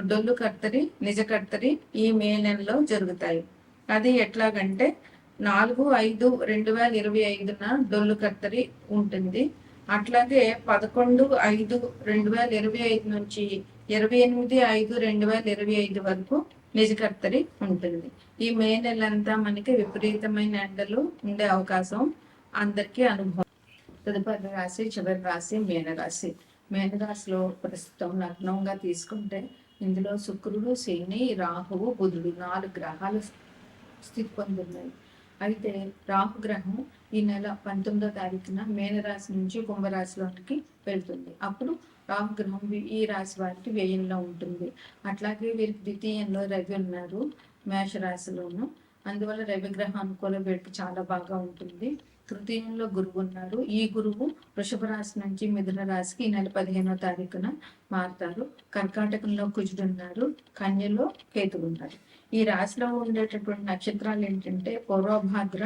డొల్లు కర్తరి నిజ కర్తరి ఈ మే నెలలో జరుగుతాయి. అది ఎట్లాగంటే నాలుగు ఐదు రెండు వేల ఇరవై ఐదున డొల్లు కర్తరి ఉంటుంది. అట్లాగే పదకొండు ఐదు రెండు వేల ఇరవై ఐదు నుంచి ఇరవై ఎనిమిది ఐదు రెండు వేల ఇరవై ఐదు వరకు నిజకర్తరి ఉంటుంది. ఈ మే నెలంతా మనకి విపరీతమైన ఎండలు ఉండే అవకాశం అందరికీ అనుభవం. తదుపరి రాశి చివరి రాశి మేనరాశి. మేనరాశిలో ప్రస్తుతం లగ్నంగా తీసుకుంటే ఇందులో శుక్రుడు శని రాహువు బుధుడు నాలుగు గ్రహాలు స్థితి పొందున్నాయి. అయితే రాహు గ్రహం ఈ నెల పంతొమ్మిదో తారీఖున మేనరాశి నుంచి కుంభరాశిలోకి వెళ్తుంది. అప్పుడు రాహు గ్రహం ఈ రాశి వారికి వ్యయంలో ఉంటుంది. అట్లాగే వీరికి ద్వితీయంలో రవి ఉన్నారు మేషరాశిలోను. అందువల్ల రవి గ్రహం అనుకూల వీరికి చాలా బాగా ఉంటుంది. తృతీయంలో గురువు ఉన్నారు ఈ గురువు వృషభ రాశి నుంచి మిథున రాశికి ఈ నెల పదిహేనో తారీఖున మారుతారు. కర్కాటకంలో కుజుడు ఉన్నారు కన్యలో కేతుడు ఉన్నారు ఈ రాశిలో ఉండేటటువంటి నక్షత్రాలు ఏంటంటే పూర్వభాద్ర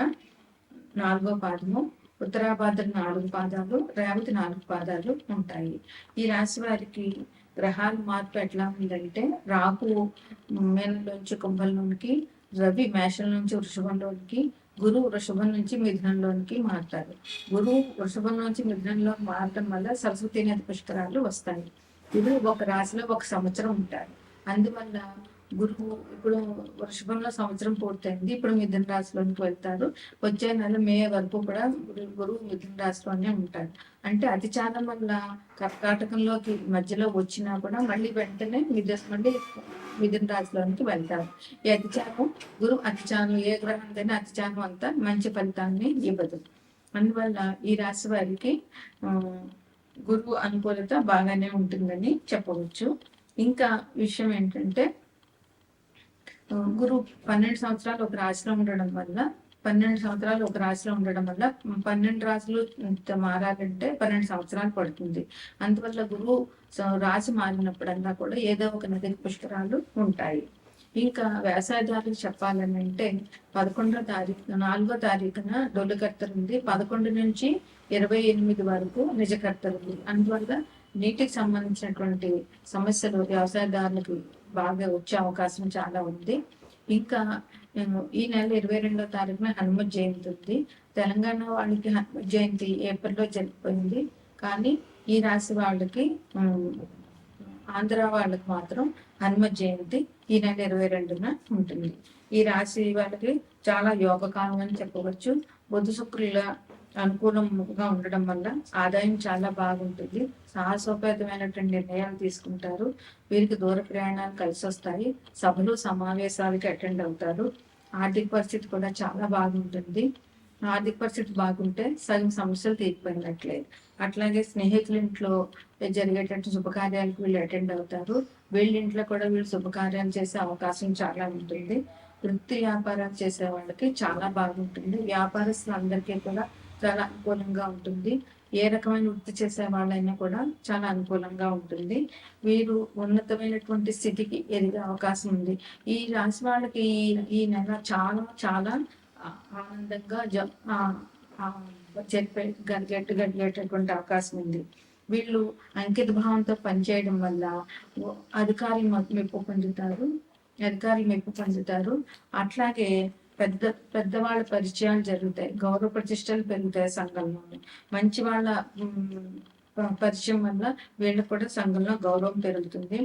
నాలుగో పాదము ఉత్తరాభాద్ర నాలుగు పాదాలు రేవతి నాలుగు పాదాలు ఉంటాయి. ఈ రాశి వారికి గ్రహాల మార్పు ఎట్లా ఉందంటే రాహు మేనలోంచి కుంభంలోనికి రవి మేషం నుంచి వృషభంలోనికి గురువు వృషభం నుంచి మిథునంలోనికి మారుతారు. గురువు వృషభం నుంచి మిథునంలో మారటం వల్ల సరస్వతి నది పుష్కరాలు వస్తాయి. గురువు ఒక రాశిలో ఒక సంవత్సరం ఉంటారు. అందువల్ల గురువు ఇప్పుడు వృషభంలో సంవత్సరం పూర్తయింది. ఇప్పుడు మిథున రాశిలోనికి వెళ్తారు. వచ్చే నెల మే వరకు కూడా గురు- గురువు మిథున రాశిలోనే ఉంటారు అంటే అతిచారం వల్ల కర్కాటకంలోకి మధ్యలో వచ్చినా కూడా మళ్ళీ వెంటనే మిథున మళ్ళీ మిథున రాశిలోనికి వెళ్తారు. ఈ అతిచారం గురువు అతిచారం ఏ గ్రహంకైనా అతిచారం అంతా మంచి ఫలితాన్ని ఇవ్వదు. అందువల్ల ఈ రాశి వారికి గురువు అనుకూలత బాగానే ఉంటుందని చెప్పవచ్చు. ఇంకా విషయం ఏంటంటే గురు పన్నెండు సంవత్సరాలు ఒక రాశిలో ఉండడం వల్ల పన్నెండు సంవత్సరాలు ఒక రాశిలో ఉండడం వల్ల పన్నెండు రాశులు మారాలంటే పన్నెండు సంవత్సరాలు పడుతుంది. అందువల్ల గురువు రాశి మారినప్పుడల్లా కూడా ఏదో ఒక నది పుష్కరాలు ఉంటాయి. ఇంకా వ్యవసాయదారులకు చెప్పాలని అంటే పదకొండో తారీఖు నాలుగో తారీఖున డొల్లుకర్తలు ఉంది. పదకొండు నుంచి ఇరవై ఎనిమిది వరకు నిజకర్తలు ఉంది. అందువల్ల నీటికి సంబంధించినటువంటి సమస్యలు వ్యవసాయదారులకు బాగా వచ్చే అవకాశం చాలా ఉంది. ఇంకా ఈ నెల ఇరవై రెండో తారీఖున హనుమ జయంతి ఉంది. తెలంగాణ వాళ్ళకి హనుమ జయంతి ఏప్రిల్లో జరిగిపోయింది. కానీ ఈ రాశి వాళ్ళకి ఆంధ్ర వాళ్ళకి మాత్రం హనుమ జయంతి ఈ నెల ఇరవై రెండున ఉంటుంది. ఈ రాశి వాళ్ళకి చాలా యోగకాలం అని చెప్పవచ్చు. బుధ శుక్రుల అనుకూలంగా ఉండడం వల్ల ఆదాయం చాలా బాగుంటుంది. సాహసోపేతమైనటువంటి నిర్ణయాలు తీసుకుంటారు. వీరికి దూర ప్రయాణాలు కలిసి వస్తాయి. సభలు సమావేశాలకి అటెండ్ అవుతారు. ఆర్థిక పరిస్థితి కూడా చాలా బాగుంటుంది. ఆర్థిక పరిస్థితి బాగుంటే సగం సమస్యలు తీరిపోయినట్లే. అట్లాగే స్నేహితుల ఇంట్లో జరిగేటట్టు శుభకార్యాలకు వీళ్ళు అటెండ్ అవుతారు. వీళ్ళ ఇంట్లో కూడా వీళ్ళు శుభకార్యాలు చేసే అవకాశం చాలా ఉంటుంది. వృత్తి వ్యాపారాలు చేసే వాళ్ళకి చాలా బాగుంటుంది. వ్యాపారస్తులందరికీ కూడా చాలా అనుకూలంగా ఉంటుంది. ఏ రకమైన వృత్తి చేసే వాళ్ళైనా కూడా చాలా అనుకూలంగా ఉంటుంది. వీరు ఉన్నతమైనటువంటి స్థితికి ఎదిగే అవకాశం ఉంది. ఈ రాశి వాళ్ళకి ఈ- నెల చాలా చాలా ఆనందంగా జ చెప్పే గడిగేట్టు గడిగేటటువంటి అవకాశం ఉంది. వీళ్ళు అంకిత భావంతో పనిచేయడం వల్ల అధికారి మెప్పు పొందుతారు. అధికారులు మెప్పు పొందుతారు. అట్లాగే పెద్ద పెద్దవాళ్ళ పరిచయాలు జరుగుతాయి. గౌరవ ప్రతిష్టలు పెరుగుతాయి సంఘంలో మంచి వాళ్ళ పరిచయం వల్ల వీళ్ళకి కూడా సంఘంలో గౌరవం పెరుగుతుంది.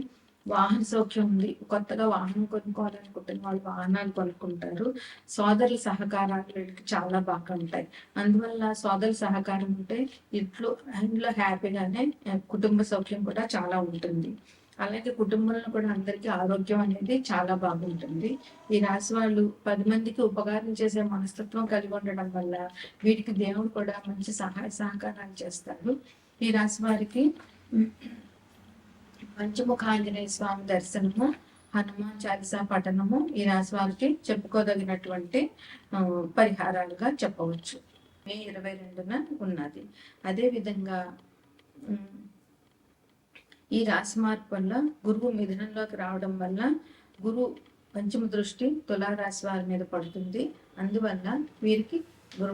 వాహన సౌఖ్యం ఉంది. కొత్తగా వాహనం కొనుక్కోవాలనుకుంటున్న వాళ్ళు వాహనాలు కొనుక్కుంటారు. సోదరుల సహకారాలు వీళ్ళకి చాలా బాగా ఉంటాయి. అందువల్ల సోదరుల సహకారం ఉంటే ఇంట్లో ఇంట్లో హ్యాపీగానే కుటుంబ సౌఖ్యం కూడా చాలా ఉంటుంది. అలాగే కుటుంబంలో కూడా అందరికీ ఆరోగ్యం అనేది చాలా బాగుంటుంది. ఈ రాశి వాళ్ళు పది మందికి ఉపకారం చేసే మనస్తత్వం కలిగి ఉండడం వల్ల వీటికి దేవుడు కూడా మంచి సహాయ సహకారాలు చేస్తారు ఈ రాశి వారికి పంచముఖ ఆంజనేయ స్వామి దర్శనము హనుమాన్ చాలీసా పఠనము ఈ రాశి వారికి చెప్పుకోదగినటువంటి పరిహారాలుగా చెప్పవచ్చు. మే ఇరవై రెండున ఉన్నది. అదేవిధంగా ఈ రాశి మార్పు వల్ల గురువు మిథునంలోకి రావడం వల్ల గురు పంచమ దృష్టి తులారాశి వారి మీద పడుతుంది. అందువల్ల వీరికి గురు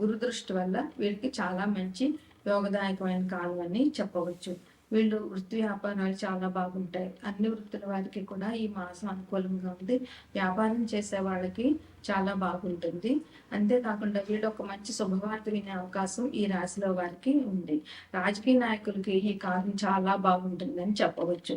గురు దృష్టి వల్ల వీరికి చాలా మంచి యోగదాయకమైన కాలం అని చెప్పవచ్చు. వీళ్ళు వృత్తి వ్యాపారాలు చాలా బాగుంటాయి. అన్ని వృత్తుల వారికి కూడా ఈ మాసం అనుకూలంగా ఉంది. వ్యాపారం చేసే వాళ్ళకి చాలా బాగుంటుంది. అంతేకాకుండా వీళ్ళు ఒక మంచి శుభవార్త వినే అవకాశం ఈ రాశిలో వారికి ఉంది. రాజకీయ నాయకులకి ఈ కాలం చాలా బాగుంటుందని చెప్పవచ్చు.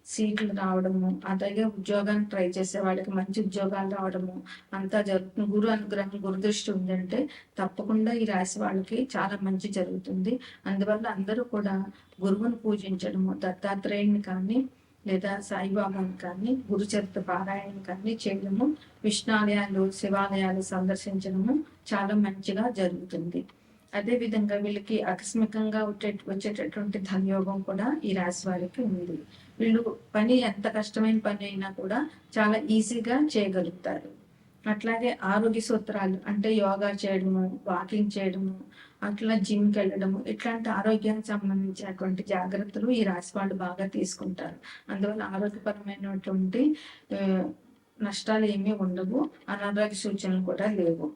సీట్లు రావడము అలాగే ఉద్యోగాన్ని ట్రై చేసే వాళ్ళకి మంచి ఉద్యోగాలు రావడము అంతా జరుగుతుంది గురు అనుగ్రహం గురుదృష్టి ఉందంటే తప్పకుండా ఈ రాశి వాళ్ళకి చాలా మంచి జరుగుతుంది. అందువల్ల అందరూ కూడా గురువును పూజించడము దత్తాత్రేయుని కానీ లేదా సాయిబాబాని కానీ గురుచరిత్ర పారాయణ కానీ చేయడము విష్ణాలయాలు శివాలయాలు సందర్శించడము చాలా మంచిగా జరుగుతుంది. అదే విధంగా వీళ్ళకి ఆకస్మికంగా వచ్చే వచ్చేటటువంటి ధనయోగం కూడా ఈ రాశి వారికి ఉంది. వీళ్ళు పని ఎంత కష్టమైన పని అయినా కూడా చాలా ఈజీగా చేయగలుగుతారు. అట్లాగే ఆరోగ్య సూత్రాలు అంటే యోగా చేయడము వాకింగ్ చేయడము అట్లా జిమ్కి వెళ్ళడము ఇట్లాంటి ఆరోగ్యానికి సంబంధించినటువంటి జాగ్రత్తలు ఈ రాశి వాళ్ళు బాగా తీసుకుంటారు. అందువల్ల ఆరోగ్యపరమైనటువంటి నష్టాలు ఏమీ ఉండవు అనారోగ్య సూచనలు కూడా లేవు.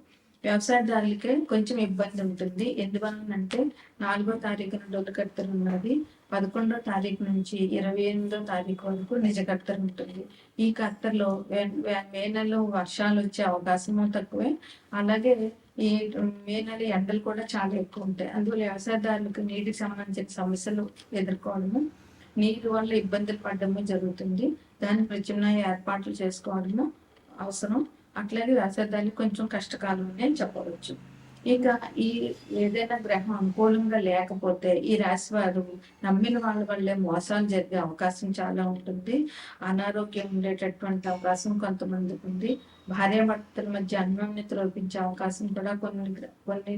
వ్యవసాయదారులకే కొంచెం ఇబ్బంది ఉంటుంది. ఎందువలనంటే నాలుగో తారీఖున డొల్లుకర్తలు ఉన్నది. పదకొండో తారీఖు నుంచి ఇరవై ఎనిమిదో తారీఖు వరకు నిజ కర్తలు ఉంటుంది. ఈ కర్తలో మే నెలలో వర్షాలు వచ్చే అవకాశము తక్కువే. అలాగే ఈ మే నెల ఎండలు కూడా చాలా ఎక్కువ ఉంటాయి. అందువల్ల వ్యవసాయదారులకు నీటికి సంబంధించిన సమస్యలు ఎదుర్కోవడము నీటి వల్ల ఇబ్బందులు పడడము జరుగుతుంది. దాని ప్రత్యామ్నాయ ఏర్పాట్లు చేసుకోవడము అవసరం. అట్లాగే వ్యవసాయదారులు కొంచెం కష్టకాలం అని చెప్పవచ్చు. ఇక ఈ ఏదైనా గ్రహం అనుకూలంగా లేకపోతే ఈ రాశి వారు నమ్మిన వాళ్ళ వల్లే మోసాలు జరిగే అవకాశం చాలా ఉంటుంది. అనారోగ్యం ఉండేటటువంటి అవకాశం కొంతమందికి ఉంది. భార్యాభర్తల మధ్య అన్యోన్యత లోపించే అవకాశం కూడా కొన్ని కొన్ని